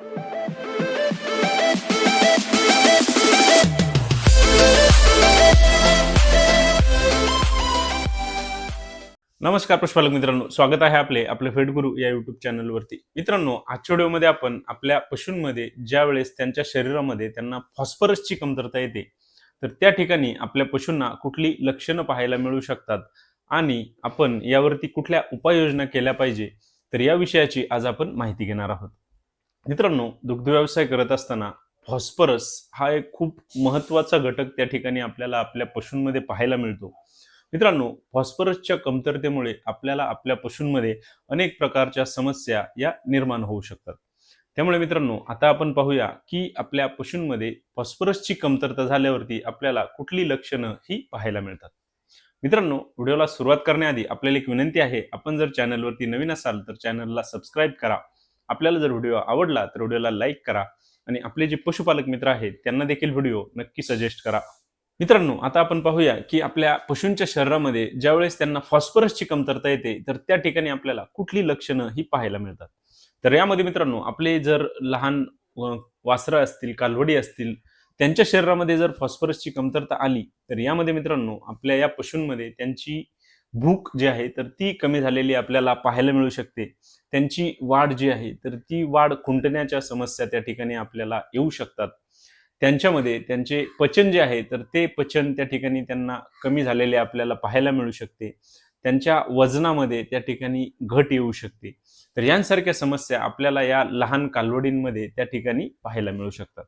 नमस्कार पशुपालक मित्रांनो. स्वागत आहे आपले आपले फेडगुरु या युट्यूब चॅनलवरती मित्रांनो आजच्या व्हिडिओमध्ये आपण आपल्या पशूंमध्ये ज्या वेळेस त्यांच्या शरीरामध्ये त्यांना फॉस्फरसची कमतरता येते तर त्या ठिकाणी आपल्या पशूंना कुठली लक्षणं पाहायला मिळू शकतात? आणि आपण यावरती कुठल्या उपाययोजना केल्या पाहिजे? तर या विषयाची आज आपण माहिती घेणार आहोत. मित्रांनो दुग्ध व्यवसाय करत असताना फॉस्फरस हा एक खूप महत्त्वाचा घटक त्या ठिकाणी आपल्याला आपल्या पशूंमध्ये पाहायला मिळतो. मित्रांनो फॉस्फरसच्या कमतरतेमुळे आपल्याला आपल्या पशूंमध्ये अनेक प्रकारच्या समस्या या निर्माण होऊ शकतात. त्यामुळे मित्रांनो आता आपण पाहूया की आपल्या पशूंमध्ये फॉस्फरसची कमतरता झाल्यावरती आपल्याला कुठली लक्षणं ही पाहायला मिळतात. मित्रांनो व्हिडिओला सुरुवात करण्याआधी आपल्याला एक विनंती आहे आपण जर चॅनलवरती नवीन असाल तर चॅनलला सबस्क्राईब करा. आपल्याला जर व्हिडिओ आवडला तर व्हिडिओला लाईक करा आणि आपले जे पशुपालक मित्र आहेत त्यांना देखील व्हिडिओ नक्की सजेस्ट करा. मित्रांनो आता आपण पाहूया की आपल्या पशूंच्या शरीरामध्ये ज्यावेळेस त्यांना फॉस्फरसची कमतरता येते तर त्या ठिकाणी आपल्याला कुठली लक्षणं ही पाहायला मिळतात? तर यामध्ये मित्रांनो आपले जर लहान वासरं असतील कालवडी असतील त्यांच्या शरीरामध्ये जर फॉस्फरसची कमतरता आली तर यामध्ये मित्रांनो आपल्या या पशूंमध्ये त्यांची भूक जी आहे तर ती कमी झालेली आपल्याला पाहायला मिळू शकते. त्यांची वाढ जी आहे तर ती वाढ खुंटण्याच्या समस्या त्या ठिकाणी आपल्याला येऊ शकतात. त्यांच्यामध्ये त्यांचे पचन जे आहे तर ते पचन त्या ठिकाणी त्यांना कमी झालेले आपल्याला पाहायला मिळू शकते. त्यांच्या वजनामध्ये त्या ठिकाणी घट येऊ शकते. तर यांसारख्या समस्या आपल्याला या लहान कालवडींमध्ये त्या ठिकाणी पाहायला मिळू शकतात.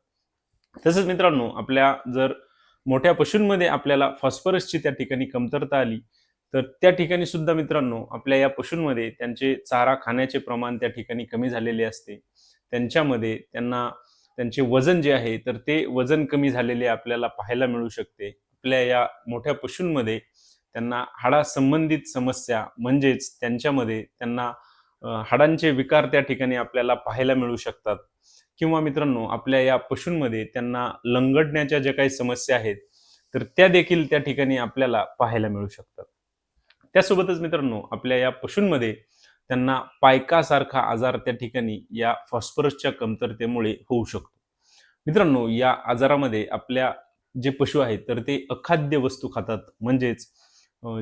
तसंच मित्रांनो आपल्या जर मोठ्या पशूंमध्ये आपल्याला फॉस्फरसची त्या ठिकाणी कमतरता आली तर त्या ठिकाणी सुद्धा मित्रांनो आपल्या या पशूंमध्ये त्यांचे चारा खाण्याचे प्रमाण त्या ठिकाणी कमी झालेले असते. त्यांच्यामध्ये त्यांना त्यांचे वजन जे आहे तर ते वजन कमी झालेले आपल्याला पाहायला मिळू शकते. आपल्या या मोठ्या पशूंमध्ये त्यांना हाडासंबंधित समस्या म्हणजेच त्यांच्यामध्ये त्यांना हाडांचे विकार त्या ठिकाणी आपल्याला पाहायला मिळू शकतात. किंवा मित्रांनो आपल्या या पशूंमध्ये त्यांना लंगडण्याच्या ज्या काही समस्या आहेत तर त्या देखील त्या ठिकाणी आपल्याला पाहायला मिळू शकतात. त्यासोबतच मित्रांनो आपल्या या पशूंमध्ये त्यांना पायकासारखा आजार त्या ठिकाणी या फॉस्फरसच्या कमतरतेमुळे होऊ शकतो. मित्रांनो या आजारामध्ये आपल्या जे पशु आहेत तर ते अखाद्य वस्तू खातात. म्हणजेच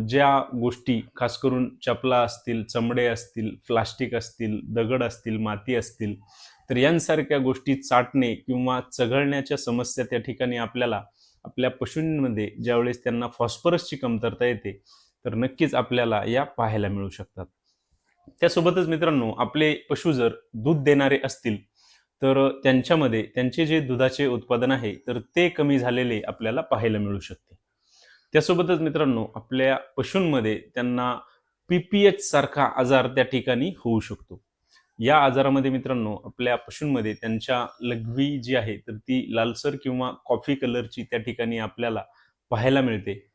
ज्या गोष्टी खास करून चपला असतील चमडे असतील प्लास्टिक असतील दगड असतील माती असतील तर यांसारख्या गोष्टी चाटणे किंवा चघळण्याच्या समस्या त्या ठिकाणी आपल्याला आपल्या पशूंमध्ये ज्यावेळेस त्यांना फॉस्फरसची कमतरता येते तर नक्कीच आपल्याला या पाहायला मिळू शकतात. त्यासोबतच मित्रांनो आपले पशु जर दूध देणारे असतील तर त्यांच्यामध्ये त्यांचे जे दुधाचे उत्पादन आहे तर ते कमी झालेले आपल्याला पाहायला मिळू शकते. त्यासोबतच मित्रांनो आपल्या पशूंमध्ये त्यांना पीपीएच सारखा आजार त्या ठिकाणी होऊ शकतो. या आजारामध्ये मित्रांनो आपल्या पशूंमध्ये त्यांच्या लघवी जी आहे तर ती लालसर किंवा कॉफी कलरची त्या ठिकाणी आपल्याला पाहायला मिळते.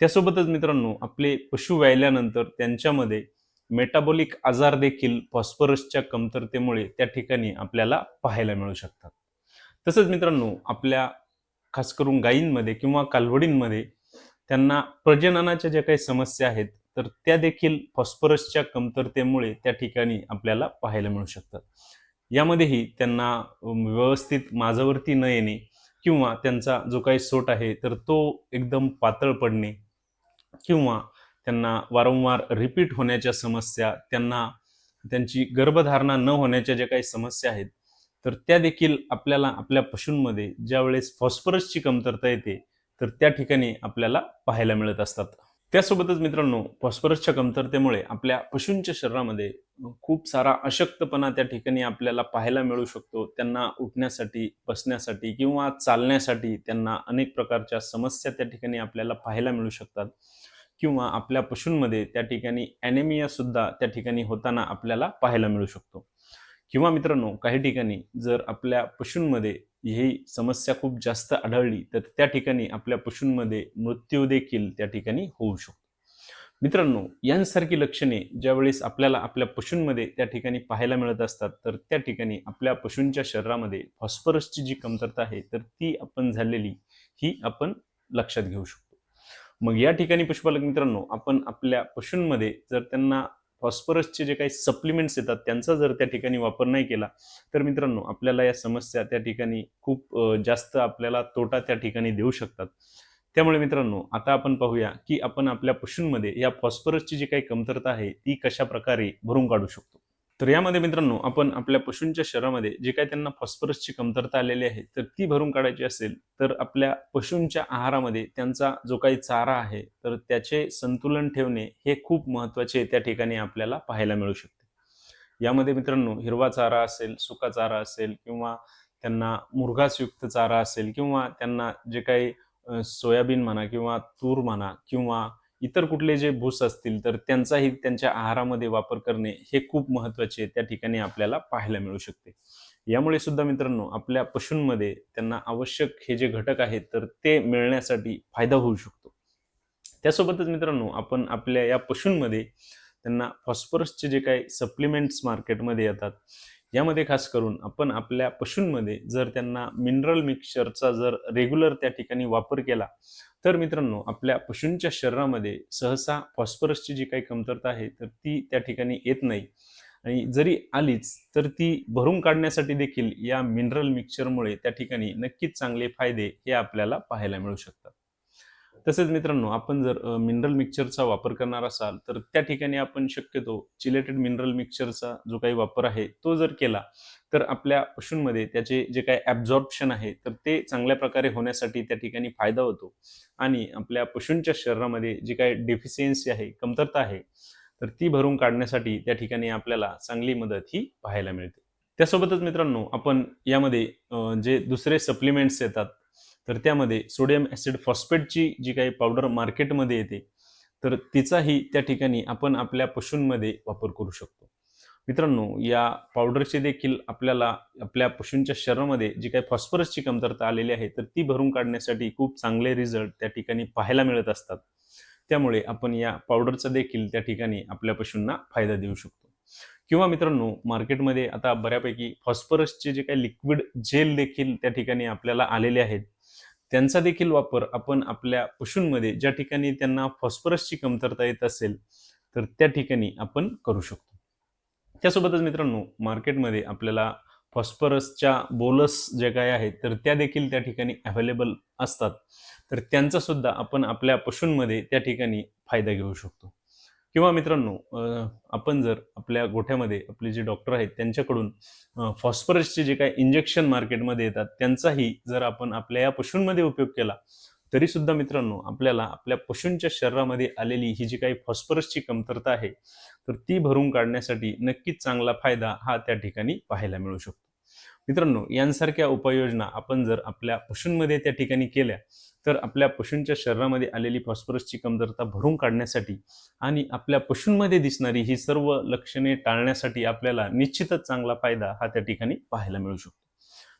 त्यासोबतच मित्रांनो आपले पशु व्यायल्यानंतर त्यांच्यामध्ये मेटाबॉलिक आजार देखील फॉस्फरसच्या कमतरतेमुळे त्या ठिकाणी आपल्याला पाहायला मिळू शकतात. तसंच मित्रांनो आपल्या खास करून गायींमध्ये किंवा कालवडींमध्ये त्यांना प्रजननाच्या ज्या काही समस्या आहेत तर त्या देखील फॉस्फरसच्या कमतरतेमुळे त्या ठिकाणी आपल्याला पाहायला मिळू शकतात. यामध्येही त्यांना व्यवस्थित माझावरती न येणे किंवा त्यांचा जो काही सोट आहे तर तो एकदम पातळ पडणे किंवा त्यांना वारंवार रिपीट होण्याच्या समस्या त्यांना त्यांची गर्भधारणा न होण्याच्या ज्या काही समस्या आहेत तर त्या देखील आपल्याला आपल्या पशूंमध्ये ज्यावेळेस फॉस्फरसची कमतरता येते तर त्या ठिकाणी आपल्याला पाहायला मिळत असतात. त्यासोबतच मित्रांनो फॉस्फरसच्या कमतरतेमुळे आपल्या पशूंच्या शरीरामध्ये खूप सारा अशक्तपणा त्या ठिकाणी आपल्याला पाहायला मिळू शकतो. त्यांना उठण्यासाठी बसण्यासाठी किंवा चालण्यासाठी त्यांना अनेक प्रकारच्या समस्या त्या ठिकाणी आपल्याला पाहायला मिळू शकतात. किंवा आपल्या पशूंमध्ये त्या ठिकाणी ॲनेमिया सुद्धा त्या ठिकाणी होताना आपल्याला पाहायला मिळू शकतो. किंवा मित्रांनो काही ठिकाणी जर आपल्या पशूंमध्ये ही समस्या खूप जास्त आढळली तर त्या ठिकाणी आपल्या पशूंमध्ये मृत्यू देखील त्या ठिकाणी होऊ शकतो. मित्रांनो यांसारखी लक्षणे ज्यावेळेस आपल्याला आपल्या पशूंमध्ये त्या ठिकाणी पाहायला मिळत असतात तर त्या ठिकाणी आपल्या पशूंच्या शरीरामध्ये फॉस्फरसची जी कमतरता आहे तर ती आपण झालेली ही आपण लक्षात घेऊ शकतो. मग या ठिकाणी पशुपालक मित्रांनो आपण आपल्या पशूंमध्ये जर त्यांना फॉस्फरसचे जे काही सप्लिमेंट्स येतात त्यांचा जर त्या ठिकाणी वापर नाही केला तर मित्रांनो आपल्याला या समस्या त्या ठिकाणी खूप जास्त आपल्याला तोटा त्या ठिकाणी देऊ शकतात. त्यामुळे मित्रांनो आता आपण पाहूया की आपण आपल्या पशूंमध्ये या फॉस्फरसची जी काही कमतरता आहे ती कशा प्रकारे भरून काढू शकतो. तर यामध्ये मित्रांनो आपण आपल्या पशूंच्या शरीरामध्ये जे काही त्यांना फॉस्फरसची कमतरता आलेली आहे तर ती भरून काढायची असेल तर आपल्या पशूंच्या आहारामध्ये त्यांचा जो काही चारा आहे तर त्याचे संतुलन ठेवणे हे खूप महत्त्वाचे त्या ठिकाणी आपल्याला पाहायला मिळू शकते. यामध्ये मित्रांनो हिरवा चारा असेल सुका चारा असेल किंवा त्यांना मुरघासयुक्त चारा असेल किंवा त्यांना जे काही सोयाबीन म्हणा किंवा तूर म्हणा किंवा इतर कुठले जे भूस असतील तर त्यांचाही त्यांच्या आहारामध्ये वापर करणे हे खूप महत्त्वाचे त्या ठिकाणी आपल्याला पाहायला मिळू शकते. यामुळे सुद्धा मित्रांनो आपल्या पशूंमध्ये त्यांना आवश्यक हे जे घटक आहेत तर ते मिळण्यासाठी फायदा होऊ शकतो. त्यासोबतच मित्रांनो आपण आपल्या या पशूंमध्ये त्यांना फॉस्फरसचे जे काही सप्लिमेंट्स मार्केटमध्ये येतात यामध्ये खास करून आपण आपल्या पशूंमध्ये जर त्यांना मिनरल मिक्सचरचा जर रेग्युलर त्या ठिकाणी वापर केला तर मित्रांनो आपल्या पशूंच्या शरीरामध्ये सहसा फॉस्फरसची जी काही कमतरता आहे तर ती त्या ठिकाणी येत नाही. आणि जरी आलीच तर ती भरून काढण्यासाठी देखील या मिनरल मिक्सचरमुळे त्या ठिकाणी नक्कीच चांगले फायदे हे आपल्याला पाहायला मिळू शकतात. तसेच मित्रांनो आपण जर मिनरल मिक्सरचा वापर करणार असाल तर त्या ठिकाणी आपण शक्यतो चिलेटेड मिनरल मिक्सरचा जो काही वापर आहे तो जर केला तर आपल्या पशूंमध्ये त्याचे जे काही ॲब्झॉर्प्शन आहे तर ते चांगल्या प्रकारे होण्यासाठी त्या ठिकाणी फायदा होतो. आणि आपल्या पशूंच्या शरीरामध्ये जी काही डेफिशियन्सी आहे कमतरता आहे तर ती भरून काढण्यासाठी त्या ठिकाणी आपल्याला चांगली मदत ही पाहायला मिळते. त्यासोबतच मित्रांनो आपण यामध्ये जे दुसरे सप्लिमेंट्स येतात तर त्यामध्ये सोडियम ॲसिड फॉस्फेटची जी काही पावडर मार्केटमध्ये येते तर तिचाही त्या ठिकाणी आपण आपल्या पशूंमध्ये वापर करू शकतो. मित्रांनो या पावडरचे देखील आपल्याला आपल्या पशूंच्या शरीरामध्ये जी काही फॉस्फरसची कमतरता आलेली आहे तर ती भरून काढण्यासाठी खूप चांगले रिझल्ट त्या ठिकाणी पाहायला मिळत असतात. त्यामुळे आपण या पावडरचा देखील त्या ठिकाणी आपल्या पशूंना फायदा देऊ शकतो. किंवा मित्रांनो मार्केटमध्ये आता बऱ्यापैकी फॉस्फरसचे जे काही लिक्विड जेल देखील त्या ठिकाणी आपल्याला आलेले आहेत त्यांचा देखील वापर आपण आपल्या पशूंमध्ये ज्या ठिकाणी त्यांना फॉस्फरसची कमतरता येत असेल तर त्या ठिकाणी आपण करू शकतो. त्यासोबतच मित्रांनो मार्केटमध्ये आपल्याला फॉस्फरसच्या बोलस जे काय आहेत तर त्या देखील त्या ठिकाणी अवेलेबल असतात. तर त्यांचा सुद्धा आपण आपल्या पशूंमध्ये त्या ठिकाणी फायदा घेऊ शकतो. किंवा मित्रांनो आपण जर आपल्या गोठ्यामध्ये आपले जे डॉक्टर आहेत त्यांच्याकडून फॉस्फरसचे जे काही इंजेक्शन मार्केटमध्ये येतात त्यांचाही जर आपण आपल्या या पशूंमध्ये उपयोग केला तरी सुद्धा मित्रांनो आपल्याला आपल्या पशूंच्या शरीरामध्ये आलेली ही जी काही फॉस्फरसची कमतरता आहे तर ती भरून काढण्यासाठी नक्कीच चांगला फायदा हा त्या ठिकाणी पाहायला मिळू शकतो. मित्रांनो यांसारख्या उपाययोजना आपण जर आपल्या पशूंमध्ये त्या ठिकाणी केल्या तर आपल्या पशूंच्या शरीरामध्ये आलेली फॉस्फरसची कमतरता भरून काढण्यासाठी आणि आपल्या पशूंमध्ये दिसणारी ही सर्व लक्षणे टाळण्यासाठी आपल्याला निश्चितच चांगला फायदा हा त्या ठिकाणी पाहायला मिळू शकतो.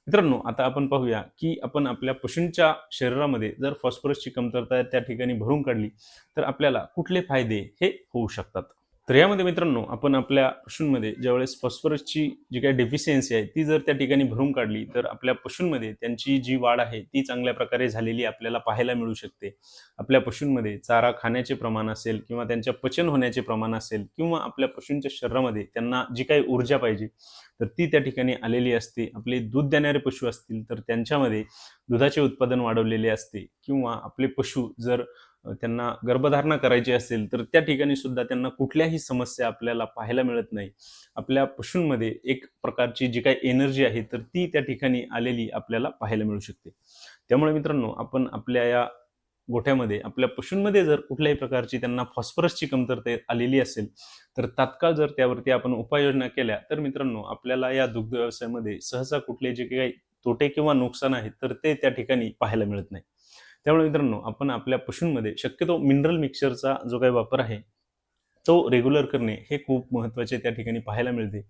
मित्रांनो आता आपण पाहूया की आपण आपल्या पशूंच्या शरीरामध्ये जर फॉस्फरसची कमतरता त्या ठिकाणी भरून काढली तर आपल्याला कुठले फायदे हे होऊ शकतात? तर यामध्ये मित्रांनो आपण आपल्या पशूंमध्ये ज्यावेळेस फॉस्फरसची जी काही डेफिशियन्सी आहे ती जर त्या ठिकाणी भरून काढली तर आपल्या पशूंमध्ये त्यांची जी वाढ आहे ती चांगल्या प्रकारे झालेली आपल्याला पाहायला मिळू शकते. आपल्या पशूंमध्ये चारा खाण्याचे प्रमाण असेल किंवा त्यांच्या पचन होण्याचे प्रमाण असेल किंवा आपल्या पशूंच्या शरीरामध्ये त्यांना जी काही ऊर्जा पाहिजे तर ती त्या ठिकाणी आलेली असते. आपले दूध देणारे पशु असतील तर त्यांच्यामध्ये दुधाचे उत्पादन वाढवलेले असते किंवा आपले पशु जर त्यांना गर्भधारणा करायची असेल तर त्या ठिकाणी सुद्धा त्यांना कुठल्याही समस्या आपल्याला पाहायला मिळत नाही. आपल्या पशूंमध्ये एक प्रकारची जी काही एनर्जी आहे तर ती त्या ठिकाणी आलेली आपल्याला पाहायला मिळू शकते. त्यामुळे मित्रांनो आपण आपल्या या गोठ्यामध्ये आपल्या पशूंमध्ये जर कुठल्याही प्रकारची त्यांना फॉस्फरसची कमतरता आलेली असेल तर तात्काळ जर त्यावरती आपण उपाययोजना केल्या तर मित्रांनो आपल्याला या दुग्ध व्यवसायामध्ये सहसा कुठले जे काही तोटे किंवा नुकसान आहेत तर ते त्या ठिकाणी पाहायला मिळत नाही. त्यामुळे मित्रांनो आपण आपल्या पशूंमध्ये शक्यतो मिनरल मिक्सरचा जो काही वापर आहे तो रेग्युलर करणे हे खूप महत्त्वाचे त्या ठिकाणी पाहायला मिळते.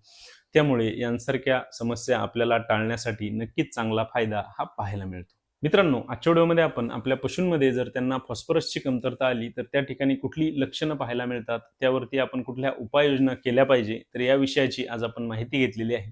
त्यामुळे यांसारख्या समस्या आपल्याला टाळण्यासाठी नक्कीच चांगला फायदा हा पाहायला मिळतो. मित्रांनो आजच्या व्हिडिओमध्ये आपण आपल्या पशूंमध्ये जर त्यांना फॉस्फरसची कमतरता आली तर त्या ठिकाणी कुठली लक्षणं पाहायला मिळतात? त्यावरती आपण कुठल्या उपाययोजना केल्या पाहिजे? तर या विषयाची आज आपण माहिती घेतलेली आहे.